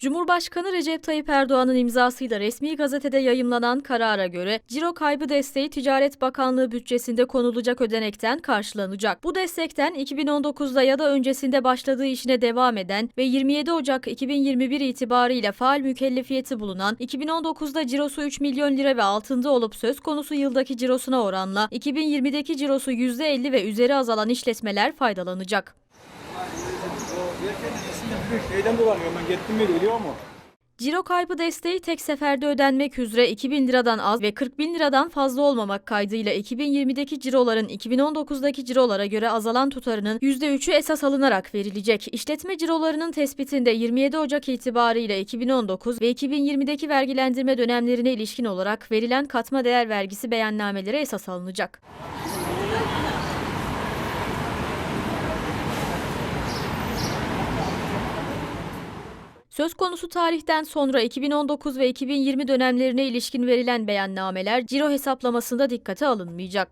Cumhurbaşkanı Recep Tayyip Erdoğan'ın imzasıyla resmi gazetede yayımlanan karara göre ciro kaybı desteği Ticaret Bakanlığı bütçesinde konulacak ödenekten karşılanacak. Bu destekten 2019'da ya da öncesinde başladığı işine devam eden ve 27 Ocak 2021 itibarıyla faal mükellefiyeti bulunan 2019'da cirosu 3 milyon lira ve altında olup söz konusu yıldaki cirosuna oranla 2020'deki cirosu %50 ve üzeri azalan işletmeler faydalanacak. Şeyden dolanıyorum ben gittim mi geliyor mu? Ciro kaybı desteği tek seferde ödenmek üzere 2000 liradan az ve 40 bin liradan fazla olmamak kaydıyla 2020'deki ciroların 2019'daki cirolara göre azalan tutarının %3'ü esas alınarak verilecek. İşletme cirolarının tespitinde 27 Ocak itibarıyla 2019 ve 2020'deki vergilendirme dönemlerine ilişkin olarak verilen katma değer vergisi beyannameleri esas alınacak. Söz konusu tarihten sonra 2019 ve 2020 dönemlerine ilişkin verilen beyannameler ciro hesaplamasında dikkate alınmayacak.